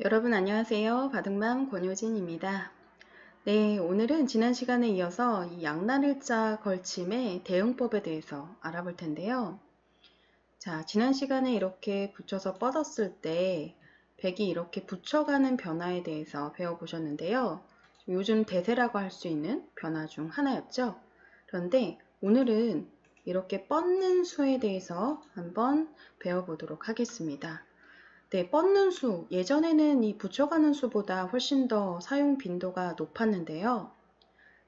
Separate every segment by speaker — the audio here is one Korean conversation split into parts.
Speaker 1: 여러분 안녕하세요. 바둑맘 권효진입니다. 네, 오늘은 지난 시간에 이어서 이 양날일자 걸침의 대응법에 대해서 알아볼 텐데요. 자, 지난 시간에 이렇게 붙여서 뻗었을 때 백이 이렇게 붙여가는 변화에 대해서 배워보셨는데요. 요즘 대세라고 할 수 있는 변화 중 하나였죠. 그런데 오늘은 이렇게 뻗는 수에 대해서 한번 배워보도록 하겠습니다. 네, 뻗는 수. 예전에는 이 붙여가는 수보다 훨씬 더 사용 빈도가 높았는데요.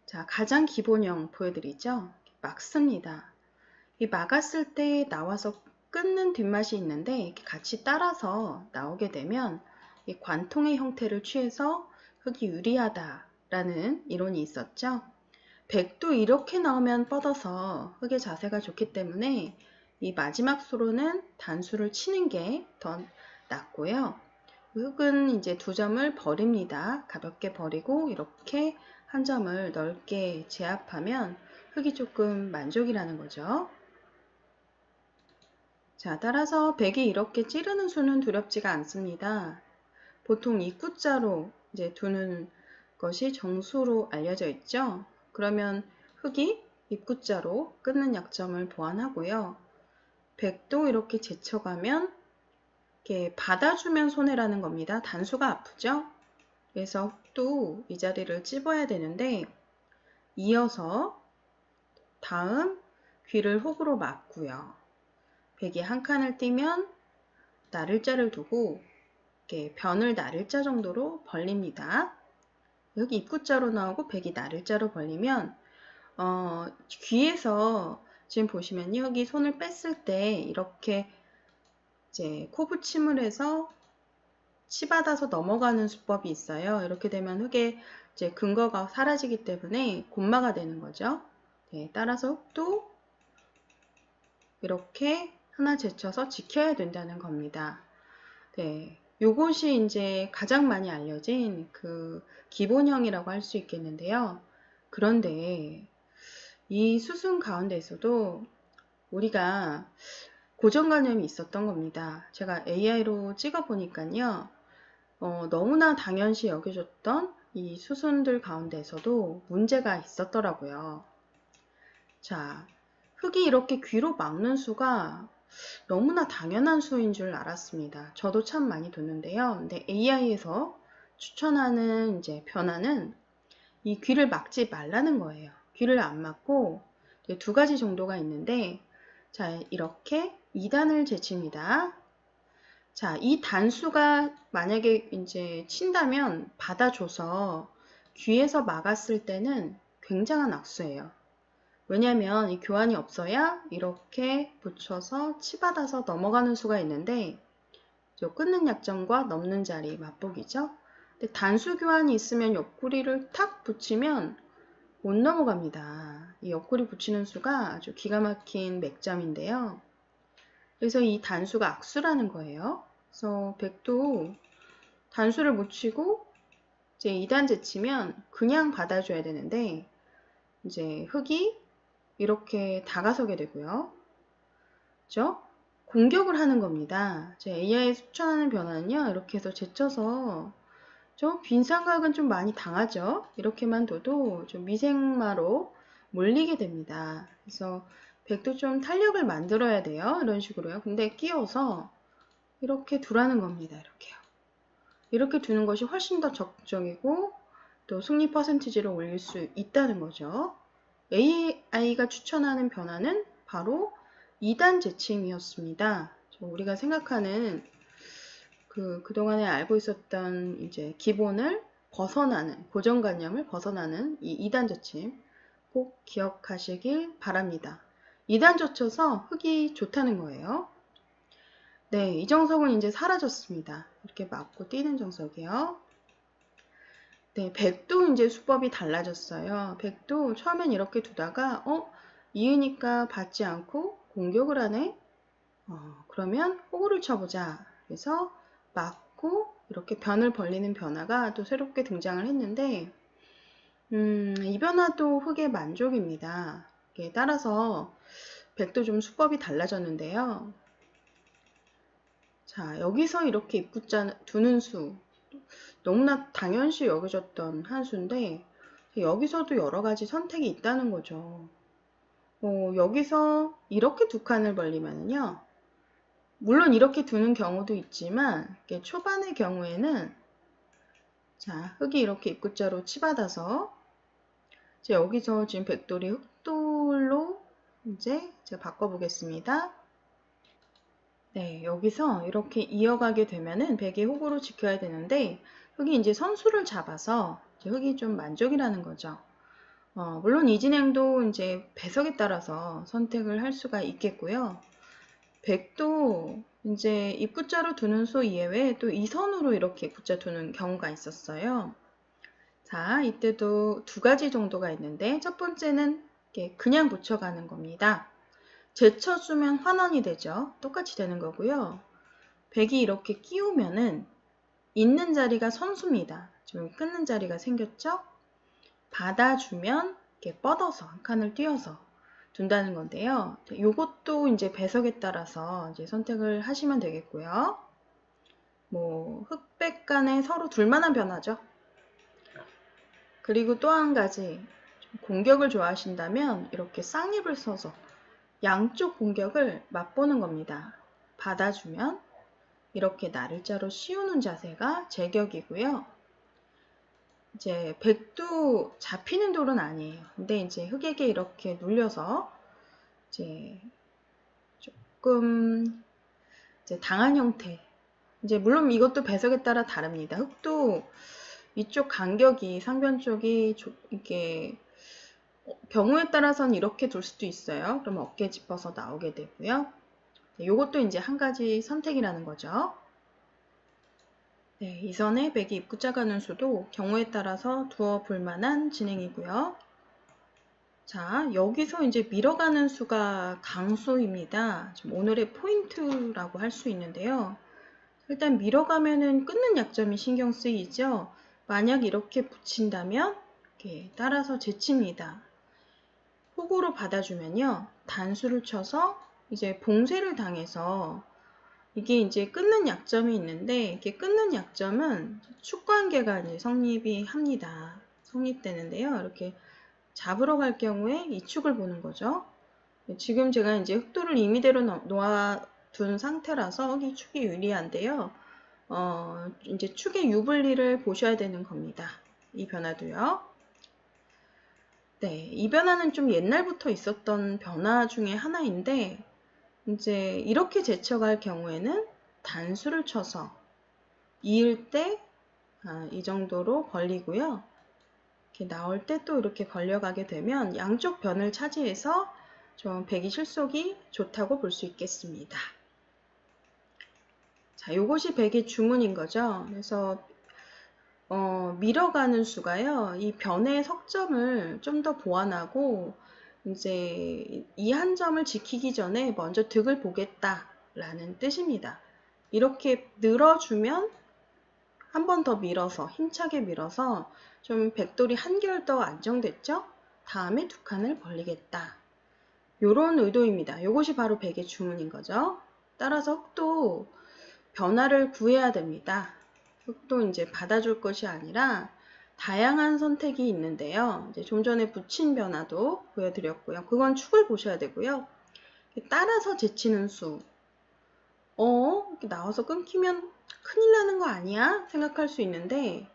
Speaker 1: 자, 가장 기본형 보여드리죠? 막습니다. 이 막았을 때 나와서 끊는 뒷맛이 있는데 같이 따라서 나오게 되면 이 관통의 형태를 취해서 흙이 유리하다라는 이론이 있었죠. 백도 이렇게 나오면 뻗어서 흙의 자세가 좋기 때문에 이 마지막 수로는 단수를 치는 게 더 낫고요. 흙은 이제 두 점을 버립니다. 가볍게 버리고 이렇게 한 점을 넓게 제압하면 흙이 조금 만족이라는 거죠. 자, 따라서 백이 이렇게 찌르는 수는 두렵지가 않습니다. 보통 입구자로 이제 두는 것이 정수로 알려져 있죠. 그러면 흙이 입구자로 끊는 약점을 보완하고요. 백도 이렇게 제쳐가면 이렇게 받아주면 손해라는 겁니다. 단수가 아프죠? 그래서 또 이 자리를 찝어야 되는데 이어서 다음 귀를 혹으로 막고요. 백이 한 칸을 띄면 나를자를 두고 이렇게 변을 나를자 정도로 벌립니다. 여기 입구자로 나오고 백이 나를자로 벌리면 어, 귀에서 지금 보시면 여기 손을 뺐을 때 이렇게 이제 코 붙임을 해서 치받아서 넘어가는 수법이 있어요. 이렇게 되면 흙의 이제 근거가 사라지기 때문에 곤마가 되는 거죠. 네, 따라서 흙도 이렇게 하나 제쳐서 지켜야 된다는 겁니다. 네, 요것이 이제 가장 많이 알려진 그 기본형이라고 할 수 있겠는데요. 그런데 이 수순 가운데에서도 우리가 고정관념이 있었던 겁니다. 제가 AI로 찍어보니까요. 어, 너무나 당연시 여겨졌던 이 수순들 가운데서도 문제가 있었더라고요. 자, 흙이 이렇게 귀로 막는 수가 너무나 당연한 수인 줄 알았습니다. 저도 참 많이 뒀는데요. 근데 AI에서 추천하는 이제 변화는 이 귀를 막지 말라는 거예요. 귀를 안 막고 두 가지 정도가 있는데 자, 이렇게 2단을 제칩니다. 자, 이 단수가 만약에 이제 친다면 받아줘서 귀에서 막았을 때는 굉장한 악수예요. 왜냐하면 이 교환이 없어야 이렇게 붙여서 치받아서 넘어가는 수가 있는데 끊는 약점과 넘는 자리 맛보기죠. 근데 단수 교환이 있으면 옆구리를 탁 붙이면 못 넘어갑니다. 이 옆구리 붙이는 수가 아주 기가 막힌 맥점인데요. 그래서 이 단수가 악수라는 거예요. 그래서 백도 단수를 못 치고 이제 2단 제 치면 그냥 받아줘야 되는데 이제 흙이 이렇게 다가서게 되고요. 그죠? 공격을 하는 겁니다. 제 AI에 추천하는 변화는요. 이렇게 해서 제쳐서 좀 빈삼각은 좀 많이 당하죠. 이렇게만 둬도 좀 미생마로 몰리게 됩니다. 그래서 백도 좀 탄력을 만들어야 돼요. 이런 식으로요. 근데 끼워서 이렇게 두라는 겁니다. 이렇게요. 이렇게 두는 것이 훨씬 더 적극적이고 또 승리 퍼센티지를 올릴 수 있다는 거죠. AI가 추천하는 변화는 바로 2단 재침이었습니다. 우리가 생각하는 그, 그동안에 알고 있었던 이제 기본을 벗어나는, 고정관념을 벗어나는 이 2단 저침 꼭 기억하시길 바랍니다. 2단 젖혀서 흙이 좋다는 거예요. 네, 이 정석은 이제 사라졌습니다. 이렇게 맞고 뛰는 정석이요. 네, 100도 이제 수법이 달라졌어요. 100도 처음엔 이렇게 두다가, 어, 이으니까 받지 않고 공격을 하네? 어, 그러면 호구를 쳐보자. 그래서 맞고 이렇게 변을 벌리는 변화가 또 새롭게 등장을 했는데 음, 이 변화도 흙의 만족입니다. 따라서 백도 좀 수법이 달라졌는데요. 자 여기서 이렇게 입구자 두는 수 너무나 당연시 여겨졌던 한 수인데 여기서도 여러 가지 선택이 있다는 거죠. 어, 여기서 이렇게 두 칸을 벌리면요. 물론 이렇게 두는 경우도 있지만 초반의 경우에는 자 흙이 이렇게 입구자로 치받아서 여기서 지금 백돌이 흑돌로 이제 제가 바꿔보겠습니다. 네, 여기서 이렇게 이어가게 되면은 백이 흙으로 지켜야 되는데 흙이 이제 선수를 잡아서 흙이 좀 만족이라는 거죠. 어, 물론 이 진행도 이제 배석에 따라서 선택을 할 수가 있겠고요. 백도 이제 입구자로 두는 소 이외에 또 이선으로 이렇게 입구자 두는 경우가 있었어요. 자, 이때도 두 가지 정도가 있는데 첫 번째는 그냥 붙여가는 겁니다. 제쳐주면 환원이 되죠. 똑같이 되는 거고요. 백이 이렇게 끼우면은 있는 자리가 선수입니다. 지금 끊는 자리가 생겼죠? 받아주면 이렇게 뻗어서 한 칸을 띄어서 둔다는 건데요. 이것도 이제 배석에 따라서 이제 선택을 하시면 되겠고요. 뭐 흑백 간에 서로 둘만한 변화죠. 그리고 또 한 가지 공격을 좋아하신다면 이렇게 쌍입을 써서 양쪽 공격을 맛보는 겁니다. 받아주면 이렇게 나를자로 씌우는 자세가 제격이고요. 이제 백도 잡히는 돌은 아니에요. 근데 이제 흙에게 이렇게 눌려서 이제 조금 이제 당한 형태. 이제 물론 이것도 배석에 따라 다릅니다. 흙도 이쪽 간격이 상변 쪽이 이게 어, 경우에 따라서는 이렇게 둘 수도 있어요. 그러면 어깨 짚어서 나오게 되고요. 이것도 이제 한 가지 선택이라는 거죠. 네, 이선에 백이 입구자 가는 수도 경우에 따라서 두어 볼 만한 진행이고요. 자, 여기서 이제 밀어가는 수가 강수입니다. 오늘의 포인트라고 할 수 있는데요. 일단 밀어가면은 끊는 약점이 신경 쓰이죠. 만약 이렇게 붙인다면 이렇게 따라서 제칩니다. 호구로 받아주면요. 단수를 쳐서 이제 봉쇄를 당해서 이게 이제 끊는 약점이 있는데 이게 끊는 약점은 축관계가 이제 성립이 합니다. 성립되는데요. 이렇게 잡으러 갈 경우에 이 축을 보는 거죠. 지금 제가 이제 흑도를 임의대로 놓아둔 상태라서 이 축이 유리한데요. 어, 이제 축의 유불리를 보셔야 되는 겁니다. 이 변화도요. 네, 이 변화는 좀 옛날부터 있었던 변화 중에 하나인데 이제 이렇게 제쳐갈 경우에는 단수를 쳐서 이을 때이 아, 정도로 벌리고요. 이렇게 나올 때 또 이렇게 벌려가게 되면 양쪽 변을 차지해서 좀 배기 실속이 좋다고 볼 수 있겠습니다. 자, 요것이 배기 주문인 거죠. 그래서 어, 밀어가는 수가요. 이 변의 석점을 좀 더 보완하고 이제 이 한 점을 지키기 전에 먼저 득을 보겠다라는 뜻입니다. 이렇게 늘어주면 한 번 더 밀어서 힘차게 밀어서 좀 백돌이 한결 더 안정됐죠? 다음에 두 칸을 벌리겠다. 요런 의도입니다. 요것이 바로 백의 주문인 거죠. 따라서 흙도 변화를 구해야 됩니다. 흙도 이제 받아줄 것이 아니라 다양한 선택이 있는데요. 이제 좀 전에 붙인 변화도 보여드렸고요. 그건 축을 보셔야 되고요. 따라서 제치는 수. 어? 이렇게 나와서 끊기면 큰일 나는 거 아니야? 생각할 수 있는데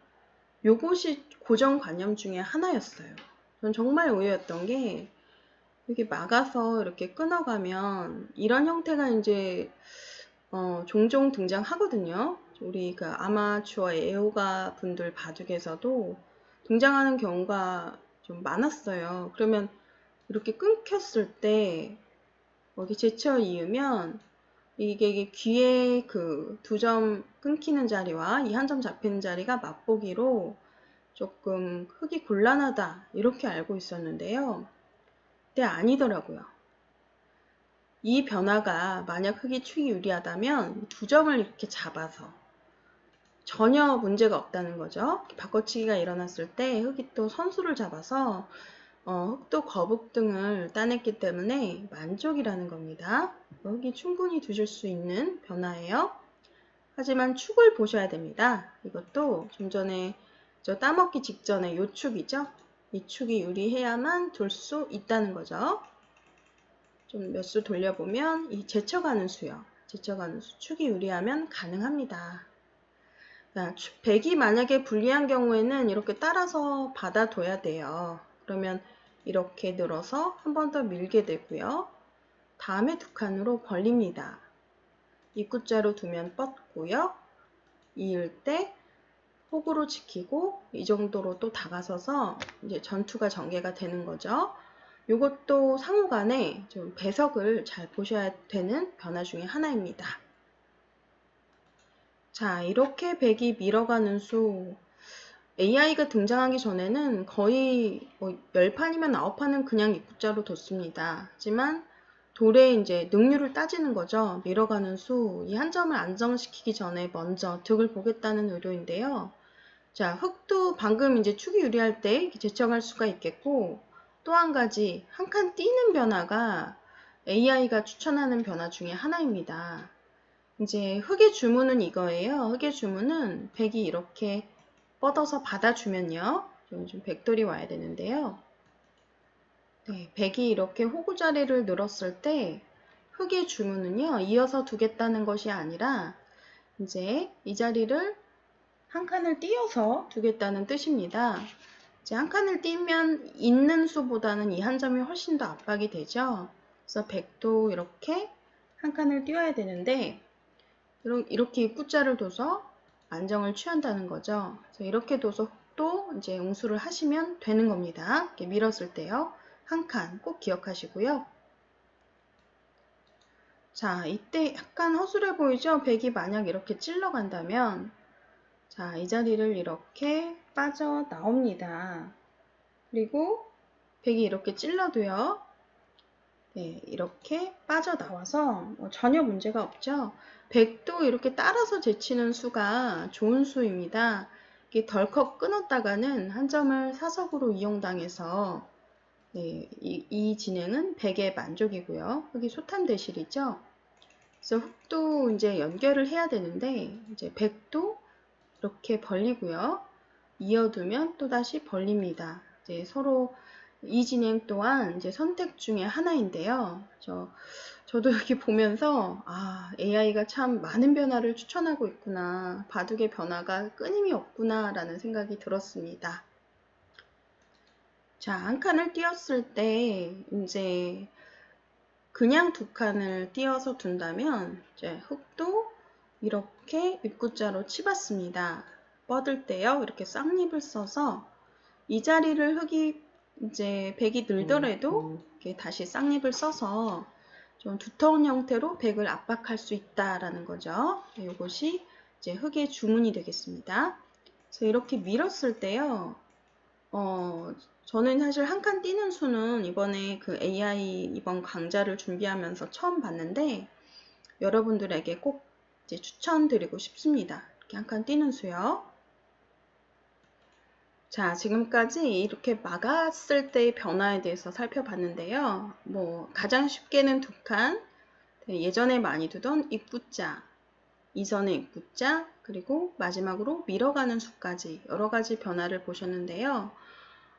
Speaker 1: 요것이 고정관념 중에 하나였어요. 전 정말 의외였던 게 이렇게 막아서 이렇게 끊어가면 이런 형태가 이제 어, 종종 등장하거든요. 우리 그 아마추어 애호가 분들 바둑에서도 등장하는 경우가 좀 많았어요. 그러면 이렇게 끊겼을 때 여기 제쳐 이으면 이게, 귀에 그 두 점 끊기는 자리와 이 한 점 잡히는 자리가 맛보기로 조금 흙이 곤란하다 이렇게 알고 있었는데요. 근데 아니더라고요. 이 변화가 만약 흙이 축이 유리하다면 두 점을 이렇게 잡아서 전혀 문제가 없다는 거죠. 바꿔치기가 일어났을 때 흙이 또 선수를 잡아서 어, 흑도 거북 등을 따냈기 때문에 만족이라는 겁니다. 흙이 충분히 두실 수 있는 변화예요. 하지만 축을 보셔야 됩니다. 이것도 좀 전에 저 따먹기 직전에 요 축이죠. 이 축이 유리해야만 돌 수 있다는 거죠. 좀 몇 수 돌려보면 이 제쳐가는 수요. 제쳐가는 수 축이 유리하면 가능합니다. 자, 백이 만약에 불리한 경우에는 이렇게 따라서 받아둬야 돼요. 그러면 이렇게 늘어서 한 번 더 밀게 되고요. 다음에 두 칸으로 벌립니다. 입구자로 두면 뻗고요. 이을 때 호구로 지키고 이 정도로 또 다가서서 이제 전투가 전개가 되는 거죠. 이것도 상호간에 좀 배석을 잘 보셔야 되는 변화 중에 하나입니다. 자, 이렇게 백이 밀어가는 수 AI가 등장하기 전에는 거의 뭐 10판이면 9판은 그냥 입구자로 뒀습니다. 하지만 돌에 이제 능률을 따지는 거죠. 밀어가는 수, 이 한 점을 안정시키기 전에 먼저 득을 보겠다는 의도인데요. 자, 흙도 방금 이제 축이 유리할 때 제청할 수가 있겠고, 또 한 가지, 한 칸 뛰는 변화가 AI가 추천하는 변화 중에 하나입니다. 이제 흙의 주문은 이거예요. 흙의 주문은 백이 이렇게 뻗어서 받아주면요. 좀 백돌이 와야 되는데요. 네, 백이 이렇게 호구 자리를 늘었을 때 흙의 주문은요. 이어서 두겠다는 것이 아니라 이제 이 자리를 한 칸을 띄어서 두겠다는 뜻입니다. 이제 한 칸을 띄면 있는 수보다는 이 한 점이 훨씬 더 압박이 되죠. 그래서 백도 이렇게 한 칸을 띄워야 되는데 이렇게 입구자를 둬서 안정을 취한다는 거죠. 이렇게 둬서 또 이제 응수를 하시면 되는 겁니다. 이렇게 밀었을 때요. 한 칸 꼭 기억하시고요. 자, 이때 약간 허술해 보이죠? 백이 만약 이렇게 찔러 간다면 자, 이 자리를 이렇게 빠져 나옵니다. 그리고 백이 이렇게 찔러도요. 네, 이렇게 빠져나와서 뭐 전혀 문제가 없죠. 100도 이렇게 따라서 제치는 수가 좋은 수입니다. 이게 덜컥 끊었다가는 한 점을 사석으로 이용당해서 네, 이, 이 진행은 100의 만족이고요. 여기 소탄 대실이죠. 그래서 흙도 이제 연결을 해야 되는데 이제 100도 이렇게 벌리고요. 이어두면 또다시 벌립니다. 이제 서로 이 진행 또한 이제 선택 중에 하나인데요. 저, 저도 여기 보면서 아 AI가 참 많은 변화를 추천하고 있구나. 바둑의 변화가 끊임이 없구나 라는 생각이 들었습니다. 자, 한 칸을 띄었을 때 이제 그냥 두 칸을 띄어서 둔다면 이제 흙도 이렇게 입구자로 치봤습니다. 뻗을 때요. 이렇게 쌍립을 써서 이 자리를 흙이 이제 백이 늘더라도 음, 음. 이렇게 다시 쌍립을 써서 좀 두터운 형태로 백을 압박할 수 있다라는 거죠. 이것이 이제 흙의 주문이 되겠습니다. 그래서 이렇게 밀었을 때요. 어, 저는 사실 한칸 띄는 수는 이번에 그 AI 이번 강좌를 준비하면서 처음 봤는데 여러분들에게 꼭 이제 추천드리고 싶습니다. 이렇게 한칸 띄는 수요. 자, 지금까지 이렇게 막았을 때의 변화에 대해서 살펴봤는데요. 뭐, 가장 쉽게는 두 칸, 네, 예전에 많이 두던 입구자, 이전의 입구자, 그리고 마지막으로 밀어가는 수까지 여러 가지 변화를 보셨는데요.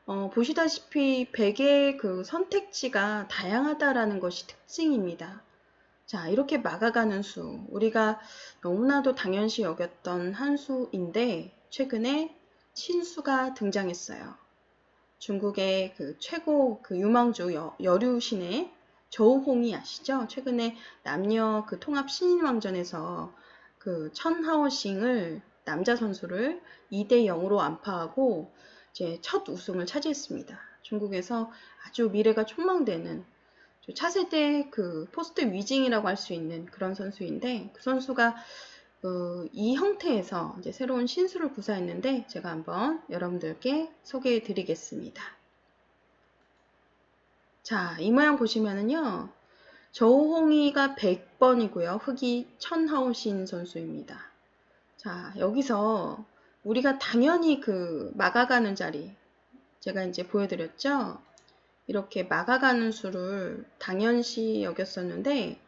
Speaker 1: 어, 보시다시피 백의 그 선택지가 다양하다라는 것이 특징입니다. 자, 이렇게 막아가는 수, 우리가 너무나도 당연시 여겼던 한 수인데, 최근에 신수가 등장했어요. 중국의 그 최고 그 유망주 여, 여류신의 저우홍이 아시죠? 최근에 남녀 그 통합 신인왕전에서 그 천하오싱을 남자 선수를 2대 0으로 안파하고 이제 첫 우승을 차지했습니다. 중국에서 아주 미래가 촉망되는 차세대 그 포스트 위징이라고 할 수 있는 그런 선수인데 그 선수가 어, 이 형태에서 이제 새로운 신수를 구사했는데 제가 한번 여러분들께 소개해 드리겠습니다. 자, 이 모양 보시면은요. 저홍이가 100번이고요. 흑이 천하오신 선수입니다. 자, 여기서 우리가 당연히 그 막아가는 자리 제가 이제 보여드렸죠. 이렇게 막아가는 수를 당연시 여겼었는데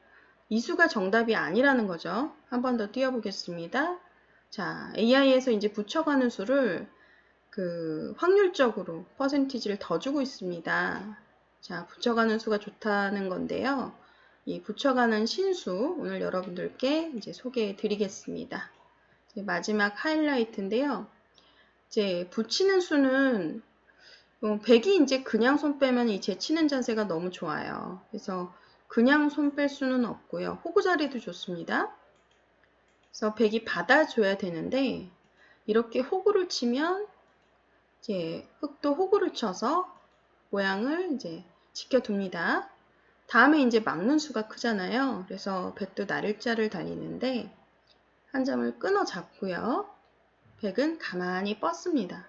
Speaker 1: 이 수가 정답이 아니라는 거죠. 한 번 더 띄워보겠습니다. 자, AI에서 이제 붙여가는 수를 그 확률적으로 퍼센티지를 더 주고 있습니다. 자, 붙여가는 수가 좋다는 건데요. 이 붙여가는 신수 오늘 여러분들께 이제 소개해 드리겠습니다. 마지막 하이라이트인데요. 이제 붙이는 수는 100이 이제 그냥 손 빼면 이 제치는 자세가 너무 좋아요. 그래서 그냥 손 뺄 수는 없고요. 호구 자리도 좋습니다. 그래서 100이 받아줘야 되는데 이렇게 호구를 치면 이제 흙도 호구를 쳐서 모양을 이제 지켜둡니다. 다음에 이제 막는 수가 크잖아요. 그래서 100도 나를자를 달리는데 한 점을 끊어 잡고요. 100은 가만히 뻗습니다.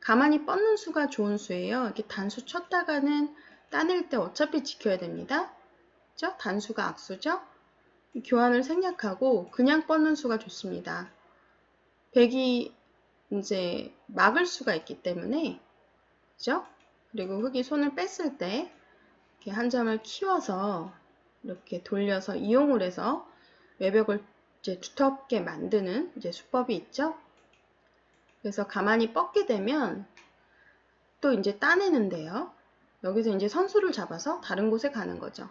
Speaker 1: 가만히 뻗는 수가 좋은 수예요. 이렇게 단수 쳤다가는 따낼 때 어차피 지켜야 됩니다. 그죠? 단수가 악수죠? 교환을 생략하고 그냥 뻗는 수가 좋습니다. 100이 이제 막을 수가 있기 때문에 그죠? 그리고 흙이 손을 뺐을 때 이렇게 한 점을 키워서 이렇게 돌려서 이용을 해서 외벽을 이제 두텁게 만드는 이제 수법이 있죠. 그래서 가만히 뻗게 되면 또 이제 따내는데요. 여기서 이제 선수를 잡아서 다른 곳에 가는 거죠.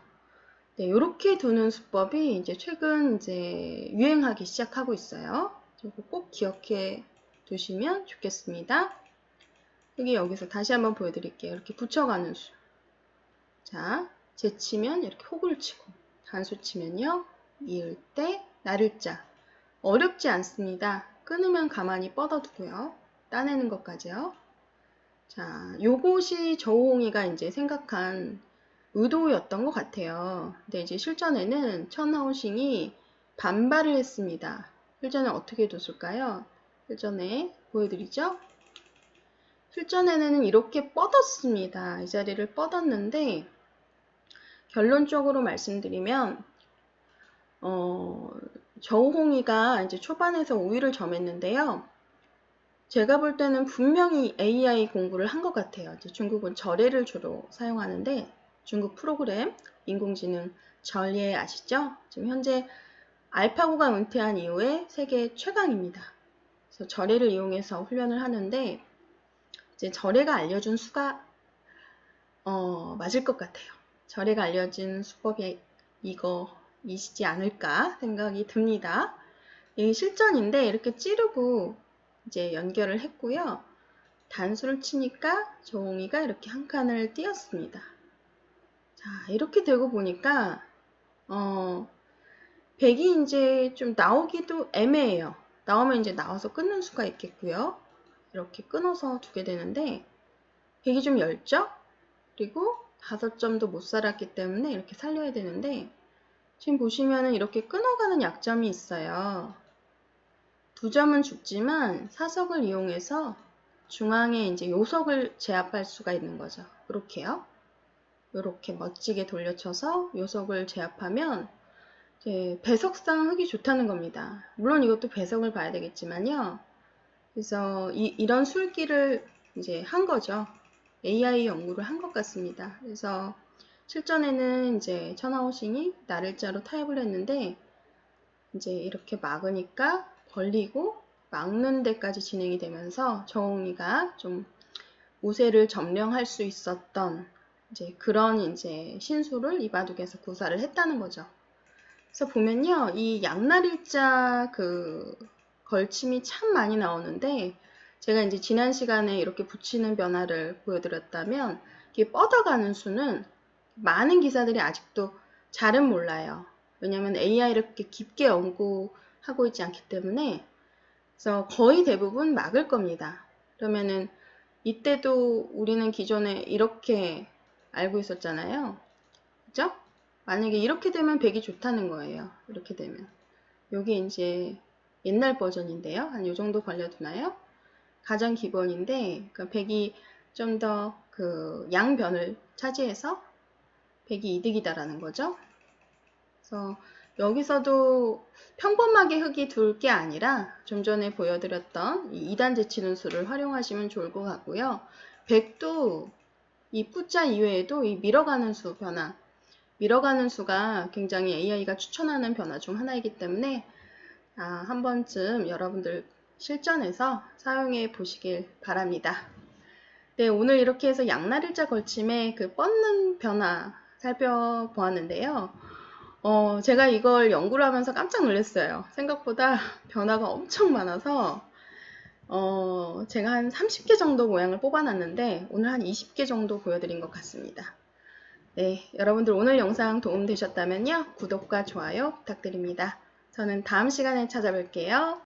Speaker 1: 네, 이렇게 두는 수법이 이제 최근 이제 유행하기 시작하고 있어요. 꼭 기억해 두시면 좋겠습니다. 여기 여기서 다시 한번 보여드릴게요. 이렇게 붙여가는 수. 자, 제치면 이렇게 호구를 치고 단수 치면요. 이을 때 나를 자. 어렵지 않습니다. 끊으면 가만히 뻗어두고요. 따내는 것까지요. 자, 요것이 저홍이가 이제 생각한 의도였던 것 같아요. 근데 이제 실전에는 천하오싱이 반발을 했습니다. 실전에 어떻게 뒀을까요? 실전에 보여드리죠? 실전에는 이렇게 뻗었습니다. 이 자리를 뻗었는데 결론적으로 말씀드리면 어, 저우홍이가 이제 초반에서 우위를 점했는데요. 제가 볼 때는 분명히 AI 공부를 한 것 같아요. 중국은 절예를 주로 사용하는데 중국 프로그램 인공지능 절예 아시죠? 지금 현재 알파고가 은퇴한 이후에 세계 최강입니다. 그래서 절예를 이용해서 훈련을 하는데 이제 절예가 알려준 수가 어, 맞을 것 같아요. 절예가 알려진 수법이 이거이시지 않을까 생각이 듭니다. 이 실전인데 이렇게 찌르고 이제 연결을 했고요. 단수를 치니까 종이가 이렇게 한 칸을 띄었습니다. 자, 이렇게 되고 보니까 어, 백이 이제 좀 나오기도 애매해요. 나오면 이제 나와서 끊는 수가 있겠고요. 이렇게 끊어서 두게 되는데 백이 좀 얇죠? 그리고 다섯 점도 못 살았기 때문에 이렇게 살려야 되는데 지금 보시면은 이렇게 끊어가는 약점이 있어요. 두 점은 죽지만 사석을 이용해서 중앙에 이제 요석을 제압할 수가 있는 거죠. 이렇게요. 이렇게 멋지게 돌려쳐서 요석을 제압하면 배석상 흙이 좋다는 겁니다. 물론 이것도 배석을 봐야 되겠지만요. 그래서 이, 이런 술기를 이제 한 거죠. AI 연구를 한 것 같습니다. 그래서 실전에는 이제 천하호싱이 나를자로 타협을 했는데 이제 이렇게 막으니까 벌리고 막는 데까지 진행이 되면서 정웅이가 좀 우세를 점령할 수 있었던 이제 그런 이제 신수를 이바둑에서 구사를 했다는 거죠. 그래서 보면요, 이 양날일자 그 걸침이 참 많이 나오는데 제가 이제 지난 시간에 이렇게 붙이는 변화를 보여드렸다면 이게 뻗어가는 수는 많은 기사들이 아직도 잘은 몰라요. 왜냐하면 AI를 이렇게 깊게 연구하고 있지 않기 때문에 그래서 거의 대부분 막을 겁니다. 그러면은 이때도 우리는 기존에 이렇게 알고 있었잖아요. 그죠? 만약에 이렇게 되면 100이 좋다는 거예요. 이렇게 되면. 요게 이제 옛날 버전인데요. 한요 정도 걸려두나요? 가장 기본인데, 그 100이 좀 더 그 양변을 차지해서 100이 이득이다라는 거죠. 그래서 여기서도 평범하게 흙이 둘 게 아니라 좀 전에 보여드렸던 이 2단 제치는 수를 활용하시면 좋을 것 같고요. 100도 이 푸자 이외에도 이 밀어가는 수 변화 밀어가는 수가 굉장히 AI가 추천하는 변화 중 하나이기 때문에 아, 한 번쯤 여러분들 실전에서 사용해 보시길 바랍니다. 네, 오늘 이렇게 해서 양날일자 걸침의 그 뻗는 변화 살펴보았는데요. 어, 제가 이걸 연구를 하면서 깜짝 놀랐어요. 생각보다 변화가 엄청 많아서 어, 제가 한 30개 정도 모양을 뽑아놨는데 오늘 한 20개 정도 보여드린 것 같습니다. 네, 여러분들 오늘 영상 도움되셨다면요. 구독과 좋아요 부탁드립니다. 저는 다음 시간에 찾아뵐게요.